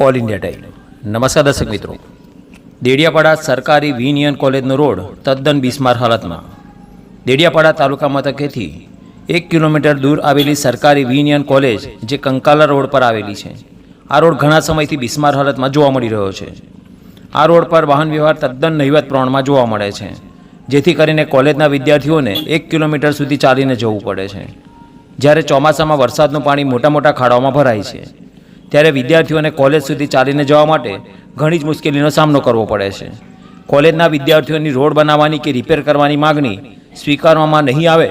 All India time નમસ્કાર દર્શક મિત્રો. દેડિયાપાડા સરકારી વિનિયન કોલેજનો રોડ તદ્દન બિસ્માર હાલતમાં. દેડિયાપાડા તાલુકા મથકેથી એક કિલોમીટર દૂર આવેલી સરકારી વિનિયન કોલેજ જે કંકાલા રોડ પર આવેલી છે. આ રોડ ઘણા સમયથી બિસ્માર હાલતમાં જોવા મળી રહ્યો છે. આ રોડ પર વાહન વ્યવહાર તદ્દન નહિવત પ્રમાણમાં જોવા મળે છે. જેથી કરીને કોલેજના વિદ્યાર્થીઓને એક કિલોમીટર સુધી ચાલીને જવું પડે છે. જ્યારે ચોમાસામાં વરસાદનું પાણી મોટા મોટા ખાડાઓમાં ભરાય છે. ત્યારે વિદ્યાર્થીઓને કોલેજ સુધી ચાલીને જવા માટે ઘણી જ મુશ્કેલીનો સામનો કરવો પડે છે. કોલેજના વિદ્યાર્થીઓની રોડ બનાવવાની કે રિપેર કરવાની માગણી સ્વીકારવામાં નહીં આવે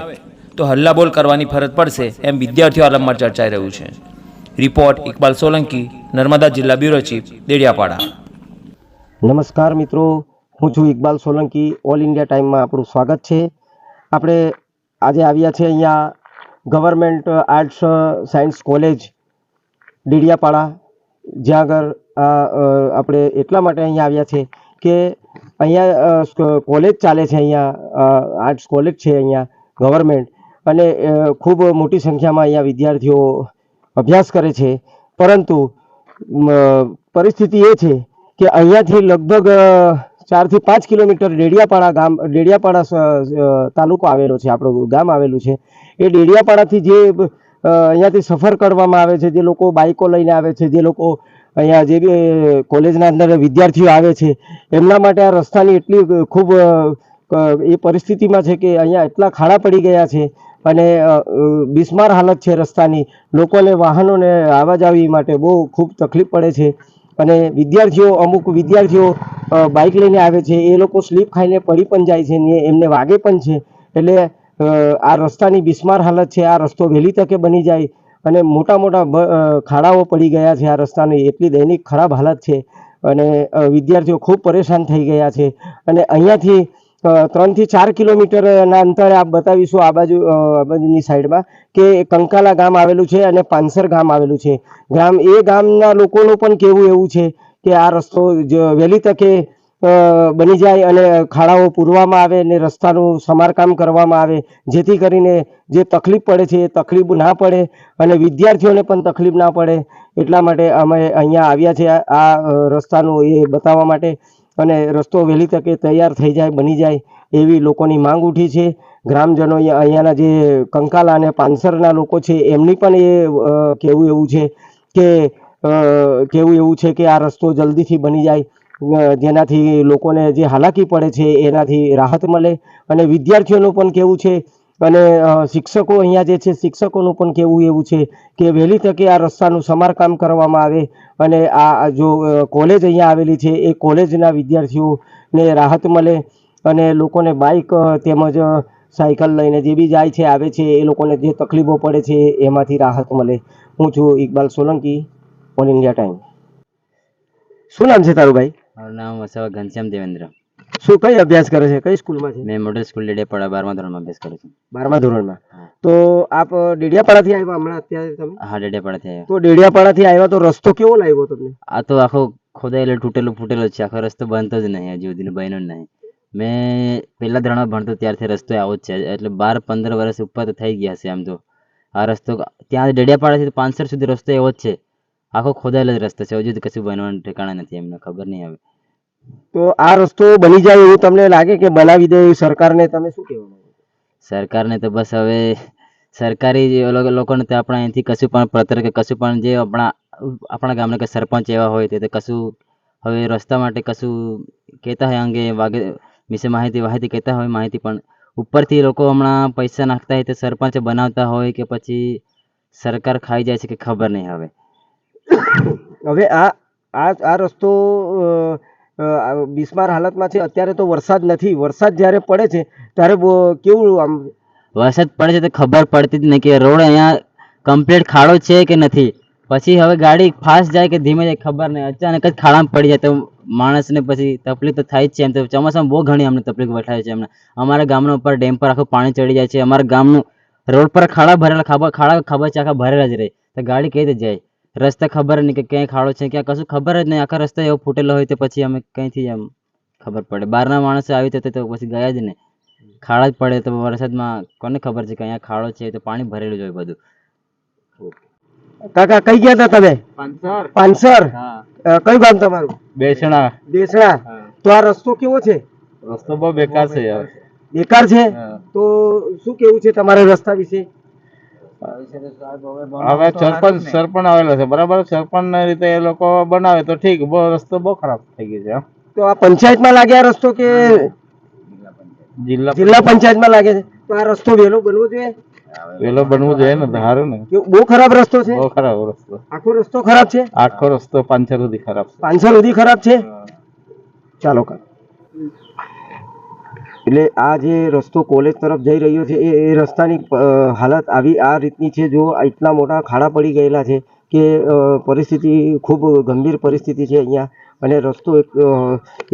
તો હલ્લાબોલ કરવાની ફરજ પડશે એમ વિદ્યાર્થીઓ આલમમાં ચર્ચાઈ રહ્યું છે. રિપોર્ટ ઇકબાલ સોલંકી, નર્મદા જિલ્લા બ્યુરો ચીફ, દેડિયાપાડા. નમસ્કાર મિત્રો, હું છું ઇકબાલ સોલંકી, ઓલ ઇન્ડિયા ટાઈમમાં આપણું સ્વાગત છે. આપણે આજે આવ્યા છે અહીંયા government arts science college Dediapada, જ્યાં આગળ આપણે એટલા માટે અહીંયા આવ્યા છે કે અહીંયા કોલેજ ચાલે છે અહીંયા આર્ટ્સ કોલેજ છે અહીંયા, ગવર્મેન્ટ. અને ખૂબ મોટી સંખ્યામાં અહીંયા વિદ્યાર્થીઓ અભ્યાસ કરે છે. પરંતુ પરિસ્થિતિ એ છે કે અહીંયાથી લગભગ ચારથી પાંચ કિલોમીટર ડેડિયાપાડા ગામ, ડેડિયાપાડા તાલુકો આવેલો છે, આપણું ગામ આવેલું છે. એ ડેડિયાપાડાથી જે અહીંયાથી સફર કરવામાં આવે છે, જે લોકો બાઇકો લઈને આવે છે, જે લોકો અહીંયા જે બી કોલેજના અંદર વિદ્યાર્થીઓ આવે છે, એમના માટે આ રસ્તાની એટલી ખૂબ એ પરિસ્થિતિમાં છે કે અહીંયા એટલા ખાડા પડી ગયા છે અને બિસ્માર હાલત છે રસ્તાની. લોકોને, વાહનોને આવવા જાવી માટે બહુ ખૂબ તકલીફ પડે છે અને વિદ્યાર્થીઓ, અમુક વિદ્યાર્થીઓ બાઇક લઈને આવે છે. એ લોકો સ્લીપ ખાઈને પડી પણ જાય છે ને એમને વાગે પણ છે. એટલે આ રસ્તાની બિસ્માર હાલત છે, આ રસ્તો વહેલી તકે બની જાય અને મોટા મોટા ખાડાઓ પડી ગયા છે આ રસ્તાની, એટલી દૈનિક ખરાબ હાલત છે અને વિદ્યાર્થીઓ ખૂબ પરેશાન થઈ ગયા છે અને અહીંયાથી ત્રણથી ચાર કિલોમીટરના અંતરે આપ બતાવીશું આ બાજુ આ બાજુની સાઈડમાં કે કંકાલા ગામ આવેલું છે અને પાંસર ગામ આવેલું છે. ગામ, એ ગામના લોકોનું પણ કહેવું એવું છે કે આ રસ્તો વહેલી તકે બની જાય અને ખાડાઓ પૂરવામાં આવે અને રસ્તાનું સમારકામ કરવામાં આવે, જેથી કરીને જે તકલીફ પડે છે એ તકલીફ ના પડે અને વિદ્યાર્થીઓને પણ તકલીફ ના પડે. એટલા માટે અમે અહીંયા આવ્યા છે આ રસ્તાનું એ બતાવવા માટે અને રસ્તો વહેલી તકે તૈયાર થઈ જાય, બની જાય એવી લોકોની માંગ ઉઠી છે. ગ્રામજનો અહીંયા- અહીંયાના જે કંકાલા અને પાનસરના લોકો છે એમની પણ એ કહેવું એવું છે કે કહેવું એવું છે કે આ રસ્તો જલ્દીથી બની જાય. જેનાથી લોકોને જે હાલાકી પડે છે, એનાથી રાહત મળે અને વિદ્યાર્થીઓનું પણ કેવું છે અને શિક્ષકો અહીંયા જે છે, શિક્ષકોનું પણ કહેવું એવું છે કે વહેલી તકે આ રસ્તાનું સમારકામ કરવામાં આવે અને આ જો કોલેજ અહીંયા આવેલી છે, એ કોલેજના વિદ્યાર્થીઓને રાહત મળે અને લોકોને બાઇક તેમજ સાયકલ લઈને જે બી જાય છે, આવે છે, એ લોકોને જે તકલીફો પડે છે, એમાંથી રાહત મળે. હું છું Iqbal Solanki, all India time. શું નામ છે તારું ભાઈ? મારું નામ વસાવા ઘનશ્યામ દેવેન્દ્ર. શું કઈ અભ્યાસ કરે છે? કઈ સ્કૂલમાં છે મેં મોડલ સ્કૂલ ડેડિયાપાડા બારમા ધોરણમાં અભ્યાસ કરું છું. બારમા ધોરણમાં. તો આપ ડેડિયાપાડાથી આવ્યા હમણાં અત્યારે તમે? હા ડેડિયાપાડાથી આવ્યા. તો ડેડિયાપાડાથી આવ્યા તો રસ્તો કેવો લાગ્યો તમને? આ તો આખો ખોદાયેલો તૂટેલો ફૂટેલો છે. આખો રસ્તો બનતો જ નહીં હજી સુધી બન્યો નહીં. મેં પહેલા ધોરણમાં ભણતો ત્યારથી રસ્તો આવો જ છે. એટલે બાર પંદર વર્ષ ઉપર તો થઈ ગયા છે આમ તો. આ રસ્તો ત્યાં ડેડિયાપાડાથી પાંચસર સુધી રસ્તો એવો જ છે. આખો ખોદાયેલો જ રસ્તો છે. હજુ તો કશું બનવાનું ઠેકાણા નથી એમને ખબર નહીં હવે. તો આ રસ્તો બની જાય એવું તમને લાગે કે બનાવી દે સરકારને? તમે શું કહેવા માંગો સરકારને તો બસ હવે સરકારી લોકોને તો આપણા અહીંથી કશું પણ પત્ર કે કશું પણ જે આપણા આપણા ગામના કે સરપંચ એવા હોય તે તો કશું હવે રસ્તા માટે કશું કહેતા હોય અંગે વાગે વિશે માહિતી માહિતી કહેતા હોય માહિતી પણ ઉપરથી લોકો હમણાં પૈસા નાખતા હોય તો સરપંચ બનાવતા હોય કે પછી સરકાર ખાઈ જાય છે કે ખબર નહીં હવે. હવે આ આ આ રસ્તો બિસ્માર હાલતમાં છે અત્યારે તો વરસાદ નથી. વરસાદ જ્યારે પડે છે, ત્યારે કેવું આમ? વરસાદ પડે છે તો ખબર પડતી જ નહીં કે રોડ અહીંયા કમ્પ્લીટ ખાડો છે કે નથી. પછી હવે ગાડી ફાસ્ટ જાય કે ધીમે જાય ખબર નહીં. અચાનક જ ખાડામાં પડી જાય તો માણસને પછી તકલીફ તો થાય જ છે એમ તો ચોમાસામાં બહુ ઘણી અમને તકલીફ વઠાય છે એમને. અમારા ગામના ઉપર ડેમ પર આખું પાણી ચડી જાય છે. અમારા ગામનું રોડ પર ખાડા ભરેલા ખાબા, ખાડા ખબર છે આખા ભરેલા જ રહે. તો ગાડી કઈ રીતે જાય? રસ્તા ખબર નહીં કે ક્યાંય ખાડો છે ક્યાં કશું ખબર જ નહીં. આખા રસ્તા એવો ફૂટેલો હોય તો પછી અમે ક્યાંથી એમ ખબર પડે. બહારના માણસો આવી તો તો પછી ગયા જ ને ખાડા જ પડે તો વરસાદમાં કોને ખબર છે કે અહીંયા ખાડો છે તો પાણી ભરેલું જ હોય બધું. કાકા કઈ ગયા હતા તમે? પાંસર પાનસર? હા. કયું ગામ તમારું? બેસણા. બેસણા. તો આ રસ્તો કેવો છે? રસ્તો બહુ બેકાર છે યાર. બેકાર છે? તો શું કેવું છે તમારે રસ્તા વિશે? હવે સરપંચ સરપંચ આવેલો છે બરાબર? સરપંચ ના રીતે એ લોકો બનાવે તો ઠીક બહુ રસ્તો બહુ ખરાબ થઈ ગયો છે તો આ પંચાયતમાં લાગે આ રસ્તો કે જિલ્લા જિલ્લા પંચાયતમાં લાગે છે? તો આ રસ્તો વહેલો બનવો જોઈએ? વેલો બનવું જોઈએ ને ધારો ને. બહુ ખરાબ રસ્તો છે? બહુ ખરાબ રસ્તો. આખો રસ્તો ખરાબ છે? આખો રસ્તો પાંચસો સુધી ખરાબ છે. પાંચસો સુધી ખરાબ છે? ચાલો કર એટલે આ જે રસ્તો કોલેજ તરફ જઈ રહ્યો છે, એ એ રસ્તાની હાલત આવી આ રીતની છે. જો એટલા મોટા ખાડા પડી ગયેલા છે કે પરિસ્થિતિ ખૂબ ગંભીર પરિસ્થિતિ છે અહીંયા. અને રસ્તો એક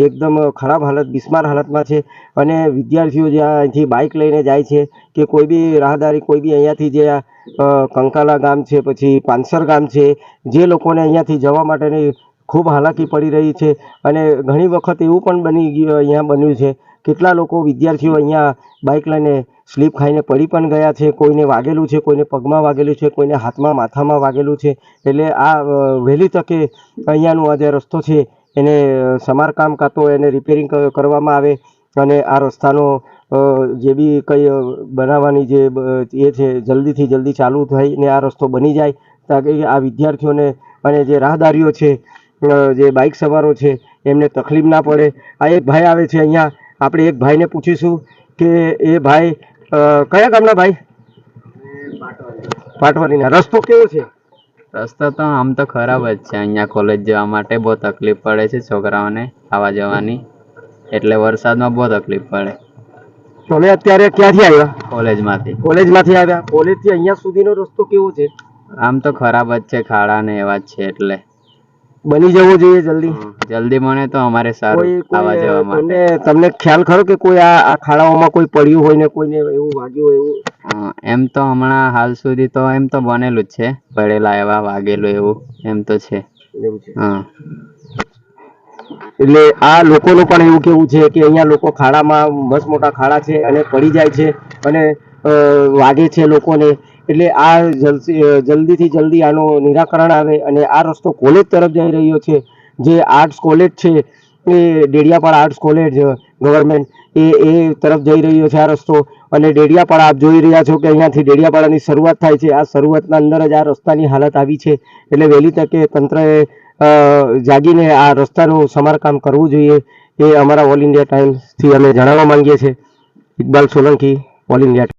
એકદમ ખરાબ હાલત, બિસ્માર હાલતમાં છે. અને વિદ્યાર્થીઓ જે અહીંથી બાઇક લઈને જાય છે કે કોઈ બી રાહદારી, કોઈ બી અહીંયાથી જે કંકાલા ગામ છે, પછી પાનસર ગામ છે, જે લોકોને અહીંયાથી જવા માટેની ખૂબ હાલાકી પડી રહી છે. અને ઘણી વખત એવું પણ બની ગયું, અહીંયા બન્યું છે કેટલા લોકો વિદ્યાર્થીઓ અહીંયા બાઇક લઈને સ્લીપ ખાઈને પડી પણ ગયા છે, કોઈને વાગેલું છે, કોઈને પગમાં વાગેલું છે, કોઈને હાથમાં, માથામાં વાગેલું છે. એટલે આ વહેલી તકે અહીંયાનો આ જે રસ્તો છે, એને સમારકામ કાં તો એને રિપેરિંગ કરવામાં આવે અને આ રસ્તાનો જે બી કંઈ બનાવવાની જે એ છે, જલ્દીથી જલ્દી ચાલુ થઈને આ રસ્તો બની જાય, તાકી આ વિદ્યાર્થીઓને અને જે રાહદારીઓ છે જે બાઇક સવારો છે, એમને તકલીફ ના પડે. આ એક ભાઈ આવે છે અહીંયા આપણે એક ભાઈને પૂછીશું કે એ ભાઈ કયા ગામના ભાઈ? પાટવાડીના રસ્તો કેવો છે? રસ્તો તો આમ તો ખરાબ જ છે. અહીંયા કોલેજ જવા માટે બહુ તકલીફ પડે છે છોકરાઓને આવવા જવાની. એટલે વરસાદમાં બહુ તકલીફ પડે. તમે અત્યારે ક્યાંથી આવ્યા? કોલેજમાંથી. કોલેજમાંથી આવ્યા? કોલેજથી અહીંયા સુધીનો રસ્તો કેવો છે? આમ તો ખરાબ જ છે ખાડા ને એવા જ છે એટલે. બની જવો જોઈએ જલ્દી. જલ્દી બને તો અમારે સારું કોઈ જવા માટે. તમને ખ્યાલ ખરો કે કોઈ આ આ ખાડાઓમાં કોઈ પડ્યું હોય ને કોઈને એવું વાગ્યું હોય એવું? એમ તો હમણાં હાલ સુધી તો એમ તો બનેલું જ છે. પડેલા એવા વાગેલું એવું એમ તો છે. હા. એટલે આ લોકોનું પણ એવું કેવું છે કે અહીંયા લોકો ખાડામાં મસ્ત મોટા ખાડા છે અને પડી જાય છે અને વાગે છે લોકોને. એટલે આ જલ્દી જલ્દીથી જલ્દી આનું નિરાકરણ આવે અને આ રસ્તો કોલેજ તરફ જઈ રહ્યો છે. જે આર્ટ્સ કોલેજ છે, એ ડેડિયાપાડા આર્ટ્સ કોલેજ ગવર્મેન્ટ, એ એ તરફ જઈ રહ્યો છે આ રસ્તો. અને ડેડિયાપાડા આપ જોઈ રહ્યા છો કે અહીંયાથી ડેડિયાપાડાની શરૂઆત થાય છે. આ શરૂઆતના અંદર જ આ રસ્તાની હાલત આવી છે. એટલે વહેલી તકે તંત્રએ જાગીને આ રસ્તાનું સમારકામ કરવું જોઈએ. એ અમારા ઓલ ઇન્ડિયા ટાઈમ્સથી અમે જણાવવા માંગીએ છીએ. Iqbal Solanki all India